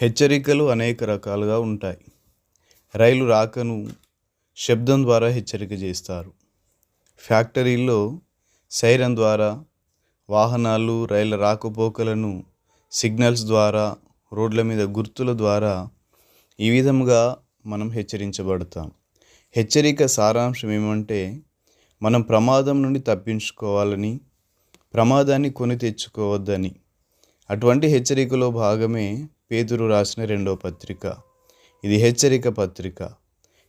హెచ్చరికలు అనేక రకాలుగా ఉంటాయి. రైలు రాకను శబ్దం ద్వారా హెచ్చరిక చేస్తారు. ఫ్యాక్టరీల్లో సైరన్ ద్వారా వాహనాలు రైళ్ళ రాకపోకలను సిగ్నల్స్ ద్వారా రోడ్ల మీద గుర్తుల ద్వారా ఈ విధంగా మనం హెచ్చరించబడతాం. హెచ్చరిక సారాంశం ఏమంటే మనం ప్రమాదం నుండి తప్పించుకోవాలని ప్రమాదాన్ని కొని తెచ్చుకోవద్దని. అటువంటి హెచ్చరికలో భాగమే పేతురు రాసిన రెండో పత్రిక. ఇది హెచ్చరిక పత్రిక.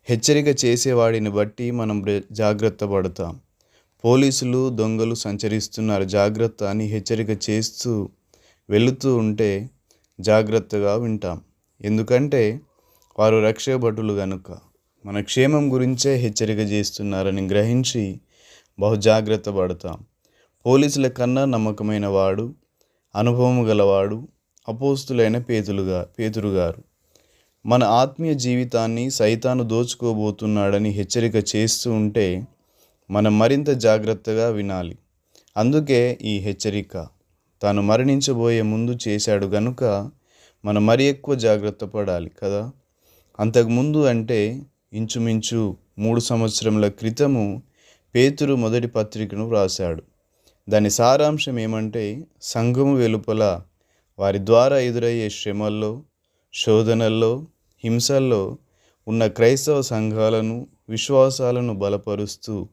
హెచ్చరిక చేసేవాడిని బట్టి మనం జాగ్రత్త పడతాం. పోలీసులు దొంగలు సంచరిస్తున్నారు. జాగ్రత్త అని హెచ్చరిక చేస్తూ వెళుతూ ఉంటే జాగ్రత్తగా వింటాం. ఎందుకంటే వారు రక్షభటులు గనుక. మన క్షేమం గురించే హెచ్చరిక చేస్తున్నారని గ్రహించి బహు జాగ్రత్త పడతాం. పోలీసుల కన్నా నమ్మకమైన వాడు అనుభవం గలవాడు అపోస్తులైన పేతులుగా పేతురు గారు మన ఆత్మీయ జీవితాన్ని సైతాను దోచుకోబోతున్నాడని హెచ్చరిక చేస్తూ ఉంటే మనం మరింత జాగ్రత్తగా వినాలి. అందుకే ఈ హెచ్చరిక. తాను మరణించబోయే ముందు చేశాడు గనుక మనం మరి ఎక్కువ జాగ్రత్త పడాలి కదా? అంతకుముందు అంటే ఇంచుమించు మూడు సంవత్సరముల క్రితము పేతురు మొదటి పత్రికను వ్రాశాడు. దాని సారాంశం ఏమంటే సంఘము వెలుపల వారి ద్వారా ఎదురయ్యే శ్రమల్లో శోధనల్లో హింసల్లో ఉన్న క్రైస్తవ సంఘాలను విశ్వాసాలను బలపరుస్తూ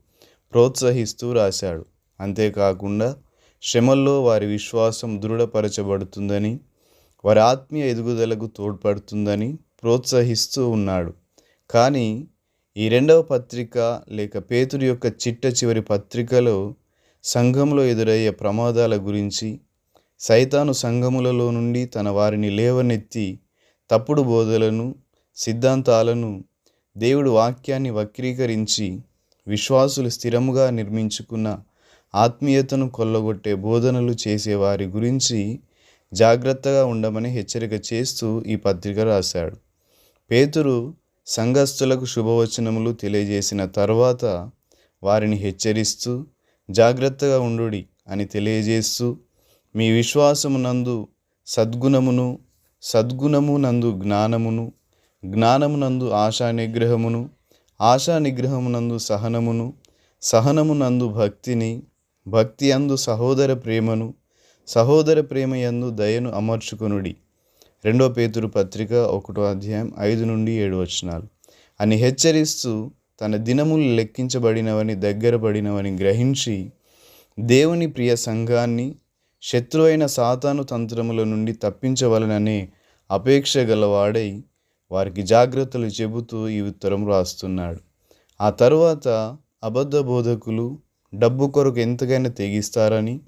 ప్రోత్సహిస్తూ రాశాడు. అంతేకాకుండా శ్రమల్లో వారి విశ్వాసం దృఢపరచబడుతుందని వారి ఆత్మీయ ఎదుగుదలకు తోడ్పడుతుందని ప్రోత్సహిస్తూ ఉన్నాడు. కానీ ఈ రెండవ పత్రిక లేక పేతురు యొక్క చిట్ట చివరి పత్రికలో సంఘంలో ఎదురయ్యే ప్రమాదాల గురించి సైతాను సంఘములలో నుండి తన వారిని లేవనెత్తి తప్పుడు బోధలను సిద్ధాంతాలను దేవుడు వాక్యాన్ని వక్రీకరించి విశ్వాసులు స్థిరముగా నిర్మించుకున్న ఆత్మీయతను కొల్లగొట్టే బోధనలు చేసేవారి గురించి జాగ్రత్తగా ఉండమని హెచ్చరిక చేస్తూ ఈ పత్రిక రాశాడు. పేతురు సంఘస్థులకు శుభవచనములు తెలియజేసిన తర్వాత వారిని హెచ్చరిస్తూ జాగ్రత్తగా ఉండుడి అని తెలియజేస్తూ మీ విశ్వాసమునందు సద్గుణమును సద్గుణమునందు జ్ఞానమును జ్ఞానమునందు ఆశా నిగ్రహమును ఆశా నిగ్రహమునందు సహనమును సహనమునందు భక్తిని భక్తి అందు సహోదర ప్రేమను సహోదర ప్రేమ యందు దయను అమర్చుకునుడి. రెండో పేతురు పత్రిక ఒకటో అధ్యాయం ఐదు నుండి ఏడు వచనాలు. అని హెచ్చరిస్తూ తన దినములు లెక్కించబడినవని దగ్గర పడినవని గ్రహించి దేవుని ప్రియ సంఘాన్ని శత్రువైన సాతాను తంత్రముల నుండి తప్పించవలననే అపేక్ష గలవాడై వారికి జాగ్రత్తలు చెబుతూ ఈ ఉత్తరం రాస్తున్నాడు. ఆ తరువాత అబద్ధ బోధకులు డబ్బు కొరకు ఎంతకైనా తెగిస్తారని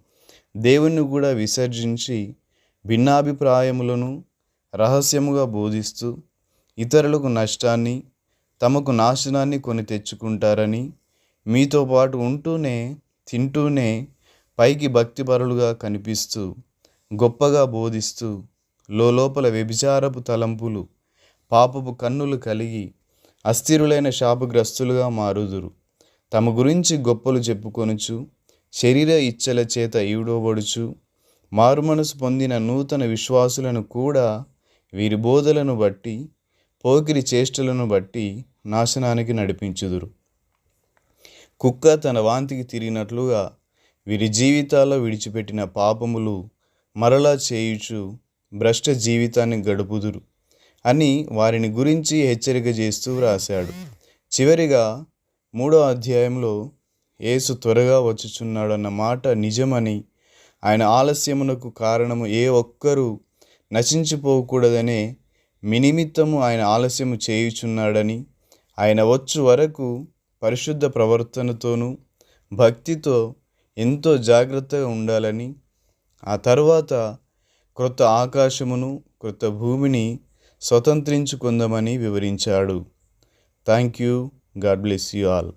దేవుణ్ణి కూడా విసర్జించి భిన్నాభిప్రాయములను రహస్యముగా బోధిస్తూ ఇతరులకు నష్టాన్ని తమకు నాశనాన్ని కొని తెచ్చుకుంటారని మీతో పాటు ఉంటూనే తింటూనే పైకి భక్తిపరులుగా కనిపిస్తూ గొప్పగా బోధిస్తూ లోపల వ్యభిచారపు తలంపులు పాపపు కన్నులు కలిగి అస్థిరులైన శాపగ్రస్తులుగా మారుదురు. తమ గురించి గొప్పలు చెప్పుకొనుచు శరీర ఇచ్చల చేత ఈడోబడుచు మారుమనసు పొందిన నూతన విశ్వాసులను కూడా వీరి బోధలను బట్టి పోకిరి చేష్టలను బట్టి నాశనానికి నడిపించుదురు. కుక్క తన వాంతికి తిరిగినట్లుగా వీరి జీవితాల్లో విడిచిపెట్టిన పాపములు మరలా చేయుచు భ్రష్ట జీవితాన్ని గడుపుదురు అని వారిని గురించి హెచ్చరిక చేస్తూ రాశాడు చివరిగా మూడో అధ్యాయంలో యేసు త్వరగా వచ్చుచున్నాడన్న మాట నిజమని ఆయన ఆలస్యమునకు కారణము ఏ ఒక్కరూ నశించిపోకూడదనే మినిమిత్తము ఆయన ఆలస్యము చేయుచున్నాడని ఆయన వచ్చు వరకు పరిశుద్ధ ప్రవర్తనతోనూ భక్తితో ఎంతో జాగ్రత్తగా ఉండాలని ఆ తర్వాత క్రొత్త ఆకాశమును క్రొత్త భూమిని స్వతంత్రించుకుందామని వివరించాడు. Thank you God bless you all